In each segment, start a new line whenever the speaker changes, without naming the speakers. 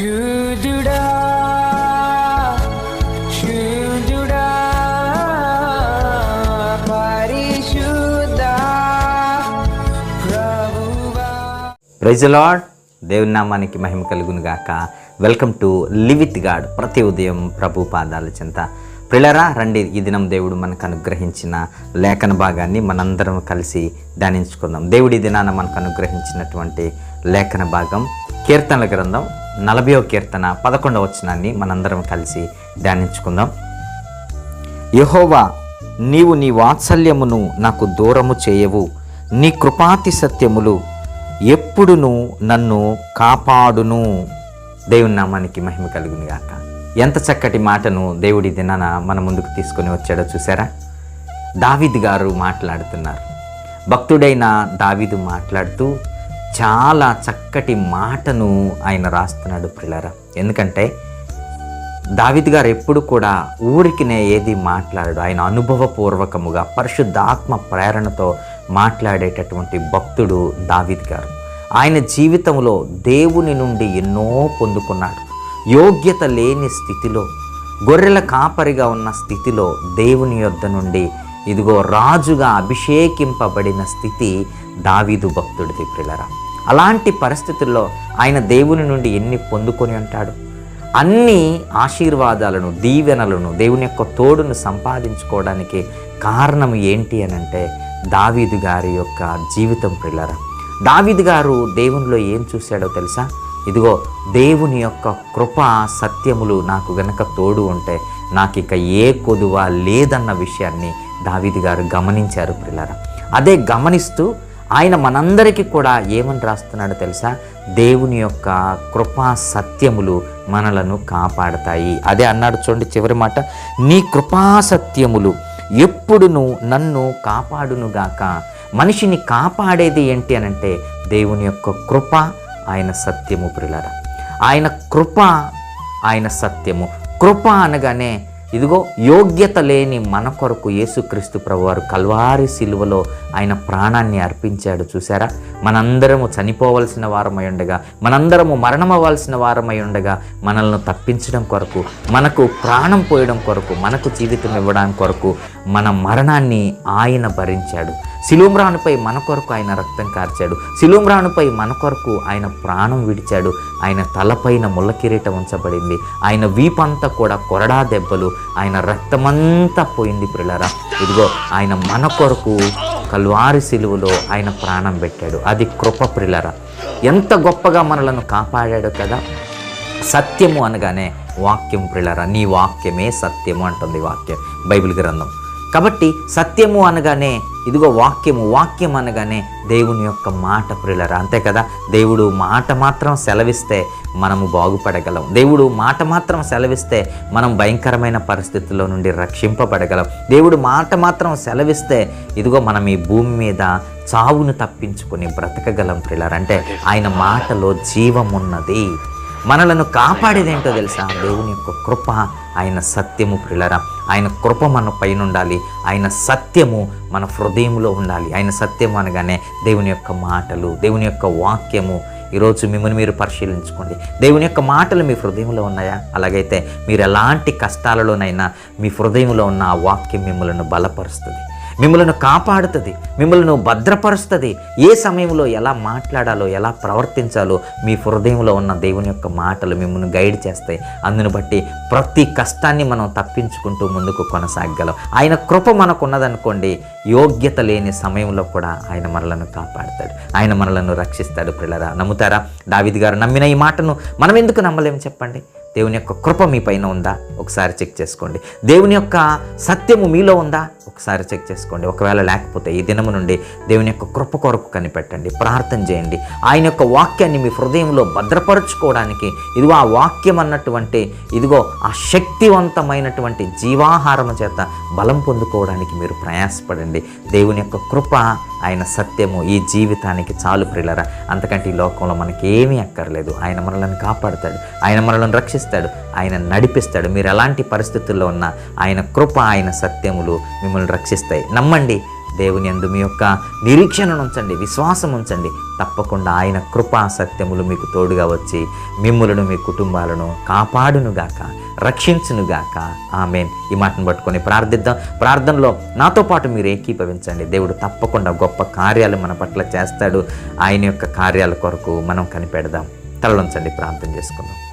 శూదుడా శూదుడా పరిశుద్ధ
praise lord దేవుని నామానికి మహిమ కలుగును గాక. Welcome to live with God. ప్రతి ఉదయం ప్రభు పాదాల చింత. ప్రిలరా రండి. ఈ దినం దేవుడు మనకు అనుగ్రహించిన లేఖన భాగాన్ని మనందరం కలిసి ధ్యానించుకుందాం. దేవుడి దినాన మనకు అనుగ్రహించినటువంటి లేఖన భాగం కీర్తనల గ్రంథం నలభైవ కీర్తన పదకొండవ వచనాన్ని మనందరం కలిసి ధ్యానించుకుందాం. యహోవా నీవు నీ వాత్సల్యమును నాకు దూరము చేయవు. నీ కృపాతి సత్యములు ఎప్పుడును నన్ను కాపాడును. దేవుని నామానికి మహిమ కలుగును గాక. ఎంత చక్కటి మాటను దేవుడి దినాన మన ముందుకు తీసుకొని వచ్చాడో చూసారా దావీద్ గారు మాట్లాడుతున్నారు. భక్తుడైన దావీదు మాట్లాడుతూ చాలా చక్కటి మాటను ఆయన రాస్తున్నాడు ప్రిలరా. ఎందుకంటే దావిద్ గారు ఎప్పుడు కూడా ఊరికినే ఏది మాట్లాడాడు. ఆయన అనుభవపూర్వకముగా పరిశుద్ధాత్మ ప్రేరణతో మాట్లాడేటటువంటి భక్తుడు దావిద్ గారు. ఆయన జీవితంలో దేవుని నుండి ఎన్నో పొందుకున్నాడు. యోగ్యత లేని స్థితిలో గొర్రెల కాపరిగా ఉన్న స్థితిలో దేవుని యొద్ద నుండి ఇదిగో రాజుగా అభిషేకింపబడిన స్థితి దావీదు భక్తుడిది ప్రిలరా. అలాంటి పరిస్థితుల్లో ఆయన దేవుని నుండి ఎన్ని పొందుకొని ఉంటాడు? అన్ని ఆశీర్వాదాలను దీవెనలను దేవుని యొక్క తోడును సంపాదించుకోవడానికి కారణం ఏంటి అని అంటే దావీదు గారి యొక్క జీవితం ప్రిల్లర దావీదు గారు దేవునిలో ఏం చూశాడో తెలుసా? ఇదిగో దేవుని యొక్క కృప సత్యములు నాకు గనక తోడు ఉంటే నాకు ఇక ఏ కొదువ లేదన్న విషయాన్ని దావీదు గారు గమనించారు ప్రిల్లరా అదే గమనిస్తూ ఆయన మనందరికీ కూడా ఏమని రాస్తున్నాడో తెలుసా? దేవుని యొక్క కృపా సత్యములు మనలను కాపాడతాయి. అదే అన్నాడు చూడండి చివరి మాట. నీ కృపా సత్యములు ఎప్పుడును నన్ను కాపాడునుగాక మనిషిని కాపాడేది ఏంటి అనంటే దేవుని యొక్క కృప ఆయన సత్యము ప్రిలరా ఆయన కృప ఆయన సత్యము. కృప అనగానే ఇదిగో యోగ్యత లేని మన కొరకు యేసుక్రీస్తు ప్రభువారు కల్వారి శిలువలో ఆయన ప్రాణాన్ని అర్పించాడు చూసారా మనందరము చనిపోవలసిన వారమై ఉండగా మనందరము మరణమవ్వాల్సిన వారమై ఉండగా మనల్ని తప్పించడం కొరకు మనకు ప్రాణం పోయడం కొరకు మనకు జీవితం ఇవ్వడానికి కొరకు మన మరణాన్ని ఆయన భరించాడు. శిలుమ్రానుపై మన కొరకు ఆయన రక్తం కార్చాడు. శిలుమ్రానుపై మన కొరకు ఆయన ప్రాణం విడిచాడు. ఆయన తలపైన ముళ్ళ కిరీటం ఉంచబడింది. ఆయన వీపంతా కూడా కొరడా దెబ్బలు. ఆయన రక్తమంతా పోయింది ప్రిలరా ఇదిగో ఆయన మన కొరకు కల్వారి శిలువలో ఆయన ప్రాణం పెట్టాడు. అది కృప ప్రిలరా ఎంత గొప్పగా మనలను కాపాడాడు కదా. సత్యము అనగానే వాక్యం ప్రిలరా నీ వాక్యమే సత్యము అంటుంది వాక్యం. బైబిల్ గ్రంథం. కాబట్టి సత్యము అనగానే ఇదిగో వాక్యము వాక్యం అనగానే దేవుని యొక్క మాట ప్రిలరా. అంతే కదా? దేవుడు మాట మాత్రం సెలవిస్తే మనము బాగుపడగలం. దేవుడు మాట మాత్రం సెలవిస్తే మనం భయంకరమైన పరిస్థితుల్లో నుండి రక్షింపబడగలం. దేవుడు మాట మాత్రం సెలవిస్తే ఇదిగో మనం ఈ భూమి మీద చావును తప్పించుకొని బ్రతకగలం ప్రిలర్. అంటే ఆయన మాటలో జీవం ఉన్నది మనలను కాపాడేదేంటో తెలుసా? దేవుని యొక్క కృప ఆయన సత్యము ప్రిలరా. ఆయన కృప మన పైన ఉండాలి ఆయన సత్యము మన హృదయంలో ఉండాలి. ఆయన సత్యం అనగానే దేవుని యొక్క మాటలు దేవుని యొక్క వాక్యము ఈరోజు మిమ్మల్ని మీరు పరిశీలించుకోండి. దేవుని యొక్క మాటలు మీ హృదయంలో ఉన్నాయా? అలాగైతే మీరు ఎలాంటి కష్టాలలోనైనా మీ హృదయంలో ఉన్న ఆ వాక్యం మిమ్మల్ని బలపరుస్తుంది. మిమ్మల్ని కాపాడుతుంది మిమ్మల్ని భద్రపరుస్తుంది. ఏ సమయంలో ఎలా మాట్లాడాలో ఎలా ప్రవర్తించాలో మీ హృదయంలో ఉన్న దేవుని యొక్క మాటలు మిమ్మల్ని గైడ్ చేస్తాయి. అందును బట్టి ప్రతి కష్టాన్ని మనం తప్పించుకుంటూ ముందుకు కొనసాగలం ఆయన కృప మనకు ఉన్నదనుకోండి యోగ్యత లేని సమయంలో కూడా ఆయన మనలను కాపాడుతాడు. ఆయన మనలను రక్షిస్తాడు పిల్లరా నమ్ముతారా? దావిద్ గారు నమ్మిన ఈ మాటను మనం ఎందుకు నమ్మలేము చెప్పండి? దేవుని యొక్క కృప మీ పైన ఉందా? ఒకసారి చెక్ చేసుకోండి. దేవుని యొక్క సత్యము మీలో ఉందా? ఒకసారి చెక్ చేసుకోండి. ఒకవేళ లేకపోతే ఈ దినము నుండి దేవుని యొక్క కృప కొరకు కనిపెట్టండి. ప్రార్థన చేయండి. ఆయన యొక్క వాక్యాన్ని మీ హృదయంలో భద్రపరుచుకోవడానికి ఇదిగో ఆ వాక్యం అన్నటువంటి ఇదిగో ఆ శక్తివంతమైనటువంటి జీవాహారము చేత బలం పొందుకోవడానికి మీరు ప్రయాసపడండి. దేవుని యొక్క కృప ఆయన సత్యము ఈ జీవితానికి చాలు ప్రిలరా అంతకంటే ఈ లోకంలో మనకి ఏమీ అక్కర్లేదు. ఆయన మనల్ని కాపాడుతాడు. ఆయన మనలను రక్షిస్తాడు. ఆయన నడిపిస్తాడు. మీరు ఎలాంటి పరిస్థితుల్లో ఉన్నా ఆయన కృప ఆయన సత్యములు మిమ్మల్ని రక్షిస్తాయి. నమ్మండి. దేవుని అందు మీ యొక్క నిరీక్షణను ఉంచండి. విశ్వాసం ఉంచండి. తప్పకుండా ఆయన కృపా సత్యములు మీకు తోడుగా వచ్చి మిమ్ములను మీ కుటుంబాలను కాపాడునుగాక రక్షించునుగాక. ఆమెన్. ఈ మాటను పట్టుకొని ప్రార్థిద్దాం. ప్రార్థనలో నాతో పాటు మీరు ఏకీభవించండి. దేవుడు తప్పకుండా గొప్ప కార్యాలు మన పట్ల చేస్తాడు. ఆయన యొక్క కార్యాల కొరకు మనం కనిపెడదాం. తరలించండి ప్రార్థన చేసుకుందాం.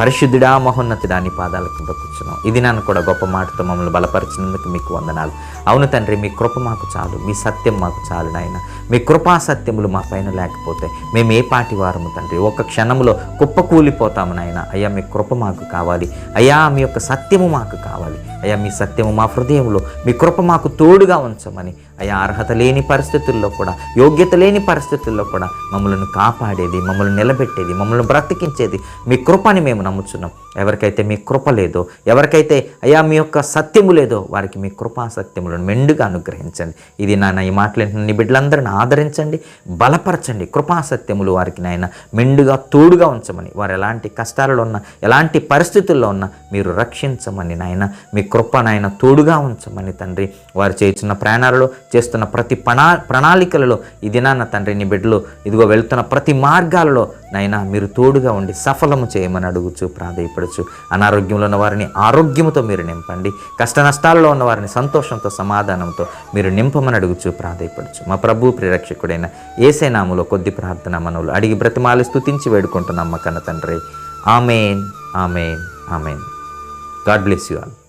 పరిశుద్ధుడా మహోన్నతుడా నీ పాదాలకు కూర్చున్నాం. ఇది నన్ను కూడా గొప్ప మాటతో మమ్మల్ని బలపరిచినందుకు మీకు వందనాలు. అవును తండ్రి మీ కృప మాకు చాలు. మీ సత్యం మాకు చాలు నాయన. మీ కృపా సత్యములు మా పైన లేకపోతే మేము ఏ పాటి వారము తండ్రి? ఒక క్షణంలో కుప్పకూలిపోతాము నాయన. అయ్యా మీ కృప మాకు కావాలి. అయ్యా మీ యొక్క సత్యము మాకు కావాలి. అయ్యా మీ సత్యము మా హృదయంలో మీ కృప మాకు తోడుగా ఉంచమని అయ్యా అర్హత లేని పరిస్థితుల్లో కూడా యోగ్యత లేని పరిస్థితుల్లో కూడా మమ్మల్ని కాపాడేది మమ్మల్ని నిలబెట్టేది మమ్మల్ని బ్రతికించేది మీ కృపని మేము నమ్ముచున్నాం. ఎవరికైతే మీ కృప లేదో ఎవరికైతే అయ్యా మీ యొక్క సత్యము లేదో వారికి మీ కృపా సత్యములను మెండుగా అనుగ్రహించండి. ఇది నాయన ఈ మాట్లాడిన నీ బిడ్డలందరిని ఆదరించండి బలపరచండి. కృపా సత్యములు వారికి నాయన మెండుగా తోడుగా ఉంచమని వారు ఎలాంటి కష్టాలలో ఉన్నా ఎలాంటి పరిస్థితుల్లో ఉన్నా మీరు రక్షించమని నాయన మీ కృప నాయన తోడుగా ఉంచమని తండ్రి వారు చేస్తున్న ప్రయాణాలలో చేస్తున్న ప్రతి ప్రణా ప్రణాళికలలో ఈ దినాన్న తండ్రి నీ బిడ్డలు ఇదిగో వెళ్తున్న ప్రతి మార్గాలలో నైనా మీరు తోడుగా ఉండి సఫలము చేయమని అడుగుచు ప్రాధాయపడచ్చు అనారోగ్యంలో ఉన్న వారిని ఆరోగ్యముతో మీరు నింపండి. కష్ట నష్టాల్లో ఉన్న వారిని సంతోషంతో సమాధానంతో మీరు నింపమని అడుగుచు ప్రాధాయపడచ్చు మా ప్రభు ప్రిరక్షకుడైన ఏసైనాములో కొద్ది ప్రార్థన మనవులు అడిగి బ్రతిమాలు స్థుతించి వేడుకుంటున్నాం మా కన్న తండ్రి. Amen amen amen. God bless you all.